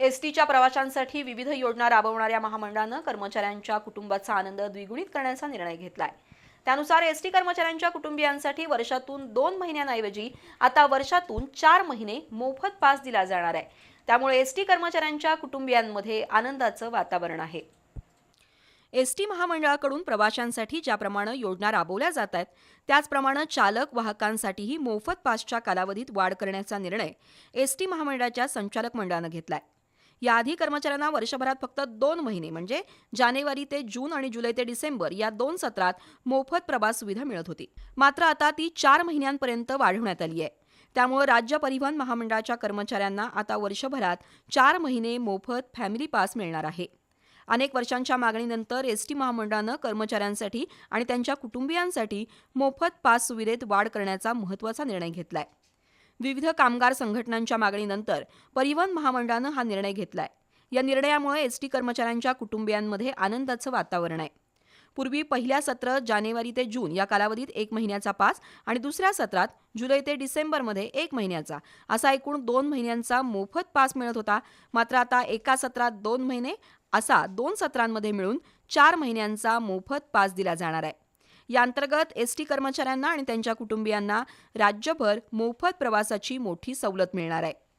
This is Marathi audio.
एसटीच्या प्रवाशांसाठी विविध योजना राबवणाऱ्या महामंडळानं कर्मचाऱ्यांच्या कुटुंबाचा आनंद द्विगुणित करण्याचा निर्णय घेतलाय. त्यानुसार एसटी कर्मचाऱ्यांच्या कुटुंबियांसाठी वर्षातून दोन महिन्यांऐवजी आता वर्षातून चार महिने मोफत पास दिला जाणार आहे. त्यामुळे एसटी कर्मचाऱ्यांच्या कुटुंबियांमध्ये आनंदाचं वातावरण आहे. एस टी महामंडळाकडून प्रवाशांसाठी ज्याप्रमाणे योजना राबवल्या जात आहेत त्याचप्रमाणे चालक वाहकांसाठीही मोफत पासच्या कालावधीत वाढ करण्याचा निर्णय एस टी महामंडळाच्या संचालक मंडळानं घेतला आहे याआधी कर्मचाऱ्यांना वर्षभरात फक्त दोन महिने म्हणजे जानेवारी ते जून आणि जुलै ते डिसेंबर या दोन सत्रात मोफत प्रवास सुविधा मिळत होती. मात्र आता ती चार महिन्यांपर्यंत वाढवण्यात आली आहे. त्यामुळे राज्य परिवहन महामंडळाच्या कर्मचाऱ्यांना आता वर्षभरात चार महिने मोफत फॅमिली पास मिळणार आहे. अनेक वर्षांच्या मागणीनंतर एस टी महामंडळानं कर्मचाऱ्यांसाठी आणि त्यांच्या कुटुंबियांसाठी मोफत पास सुविधेत वाढ करण्याचा महत्त्वाचा निर्णय घेतलाय. विविध कामगार संघटनांच्या मागणीनंतर परिवहन महामंडळानं हा निर्णय घेतलाय. या निर्णयामुळे एसटी कर्मचाऱ्यांच्या कुटुंबियांमध्ये आनंदाचं वातावरण आहे. पूर्वी पहिल्या सत्र जानेवारी ते जून या कालावधीत एक महिन्याचा पास आणि दुसऱ्या सत्रात जुलै ते डिसेंबरमध्ये एक महिन्याचा. असा एकूण दोन महिन्यांचा मोफत पास मिळत होता. मात्र आता एका सत्रात दोन महिने असा दोन सत्रांमध्ये मिळून चार महिन्यांचा मोफत पास दिला जाणार आहे. याअंतर्गत एस टी कर्मचाऱ्यांना आणि त्यांच्या कुटुंबियांना राज्यभर मोफत प्रवासाची मोठी सवलत मिळणार आहे.